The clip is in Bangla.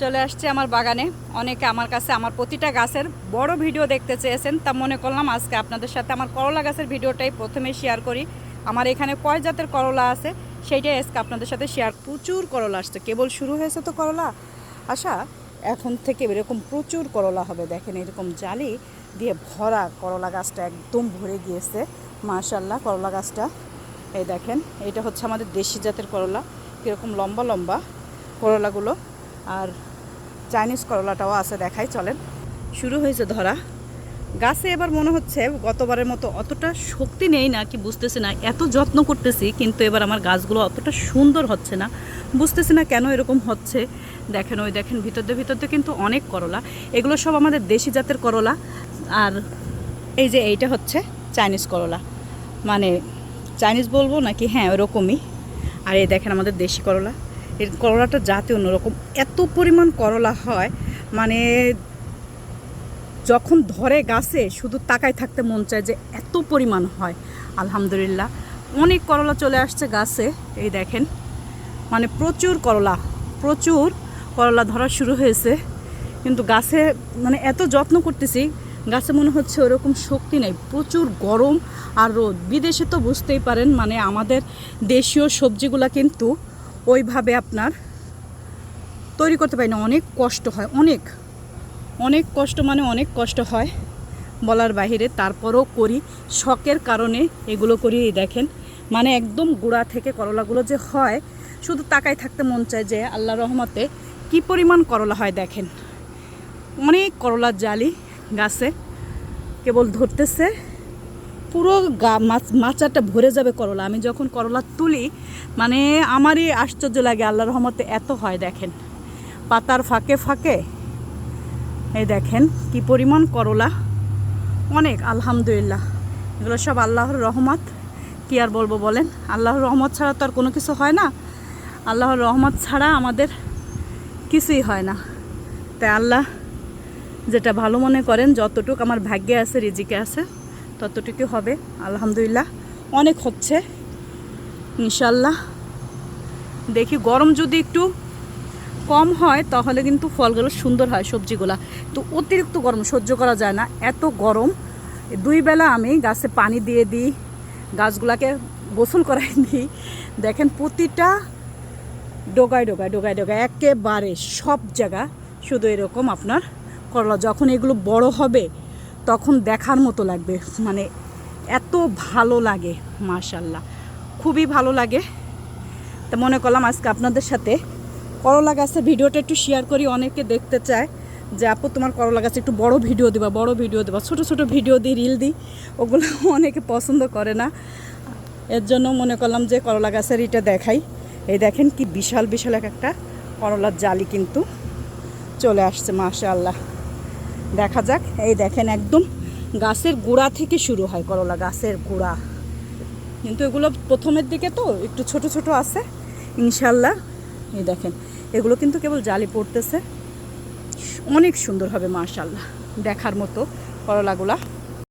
চলে আসছে আমার বাগানে। অনেকে আমার কাছে আমার প্রতিটা গাছের বড় ভিডিও দেখতে চেয়েছেন, তা মনে করলাম আজকে আপনাদের সাথে আমার করলা গাছের ভিডিওটাই প্রথমে শেয়ার করি। আমার এখানে কয় জাতের করলা আছে, সেইটাই আজকে আপনাদের সাথে শেয়ার প্রচুর করলা আসছে। কেবল শুরু হয়েছে তো করলা? আশা, এখন থেকে এরকম প্রচুর করলা হবে। দেখেন এরকম জালি দিয়ে ভরা করলা গাছটা একদম ভরে গিয়েছে। মাশাল্লাহ করলা গাছটা। এই দেখেন, এটা হচ্ছে আমাদের দেশি জাতের করলা। কীরকম লম্বা লম্বা করলাগুলো। আর চাইনিজ করলাটাও আছে, দেখাই, চলেন। শুরু হয়েছে ধরা। গাছে এবার মনে হচ্ছে গতবারের মতো অতটা শক্তি নেই না কি বুঝতেছি না। এত যত্ন করতেছি, কিন্তু এবার আমার গাছগুলো অতটা সুন্দর হচ্ছে না। বুঝতেছি না কেন এরকম হচ্ছে। দেখেন, ওই দেখেন, ভিতর দিয়ে ভিতর দিয়ে কিন্তু অনেক করলা। এগুলো সব আমাদের দেশি জাতের করলা। আর এই যে এইটা হচ্ছে চাইনিজ করলা। মানে চাইনিজ বলব নাকি? হ্যাঁ ওরকমই। আর এই দেখেন, আমাদের দেশি করলা। এর করলাটা জাতে অন্যরকম। এত পরিমাণ করলা হয় মানে যখন ধরে গাছে, শুধু তাকায় থাকতে মন চায় যে এত পরিমাণ হয়। আলহামদুলিল্লাহ, অনেক করলা চলে আসছে গাছে, এই দেখেন। মানে প্রচুর করলা প্রচুর করলা ধরা শুরু হয়েছে। কিন্তু গাছে মানে এত যত্ন করতেছি, গাছে মনে হচ্ছে ওরকম শক্তি নেই। প্রচুর গরম আর রোদ। বিদেশে তো বুঝতেই পারেন মানে আমাদের দেশীয় সবজিগুলা কিন্তু ওইভাবে আপনার তৈরি করতে পারি না। অনেক কষ্ট হয়, অনেক। অনেক কষ্ট মানে অনেক কষ্ট হয় বলার বাহিরে, তারপরও করি। শখের কারণে এগুলো করি দেখেন। মানে একদম গোড়া থেকে করলাগুলো যে হয়, শুধু তাকাই থাকতে মন চায় যে আল্লাহ রহমতে কি পরিমাণ করলা হয় দেখেন। অনেক করলার জালি গাছে, কেবল ধরতেছে। পুরো গা মাচাটা ভরে যাবে করলা। আমি যখন করলা তুলি মানে আমারই আশ্চর্য লাগে আল্লাহ রহমতে এত হয়, দেখেন। পাতার ফাঁকে ফাঁকে, এই দেখেন কি পরিমাণ করলা। অনেক, আলহামদুলিল্লাহ। এগুলো সব আল্লাহর রহমত। কি আর বলব বলেন? আল্লাহর রহমত ছাড়া তো আর কোনো কিছু হয় না। আল্লাহর রহমত ছাড়া আমাদের কিছুই হয় না। তাই আল্লাহ যেটা ভালো মনে করেন, যতটুকু আমার ভাগ্যে আছে, রিজিকে আছে ততটুকু হবে। আলহামদুলিল্লাহ, অনেক হচ্ছে ইনশাল্লাহ দেখি, গরম যদি একটু কম হয়, তাহলে কিন্তু ফলগুলো সুন্দর হয় সবজিগুলা। তো অতিরিক্ত গরম সহ্য করা যায় না, এত গরম। দুই বেলা আমি গাছে পানি দিয়ে দিই, গাছগুলাকে গোসল করাই দিই। দেখেন, প্রতিটা ডোগায় ডোগায় ডোগায় ডোগায়, একেবারে সব জায়গা শুধু এরকম আপনার করলা। যখন এগুলো বড় হবে তখন দেখার মতো লাগবে। মানে এত ভালো লাগে মাশাল্লাহ খুবই ভালো লাগে। তা মনে করলাম আজকে আপনাদের সাথে করলা গাছের ভিডিওটা একটু শেয়ার করি। অনেকে দেখতে চায় যে, আপু, তোমার করলা গাছে একটু বড় ভিডিও দেবা, বড় ভিডিও দেবা, ছোট ছোট ভিডিও দিই রিল দিই। ওগুলো অনেকে পছন্দ করে না। এর জন্য মনে করলাম যে, করলা গাছের এটা দেখাই। এই দেখেন কি বিশাল বিশাল এক একটা করলার জালি কিন্তু চলে আসছে মাশা আল্লাহ দেখা যাক। এই দেখেন একদম গাছের গোড়া থেকে শুরু হয় করলা গাছের গোড়া। কিন্তু এগুলো প্রথমের দিকে তো একটু ছোট ছোট আছে ইনশাল্লাহ এই দেখেন, এগুলো কিন্তু কেবল জালি পড়তেছে। অনেক সুন্দর হবে মাশাল্লাহ দেখার মতো করলাগুলা।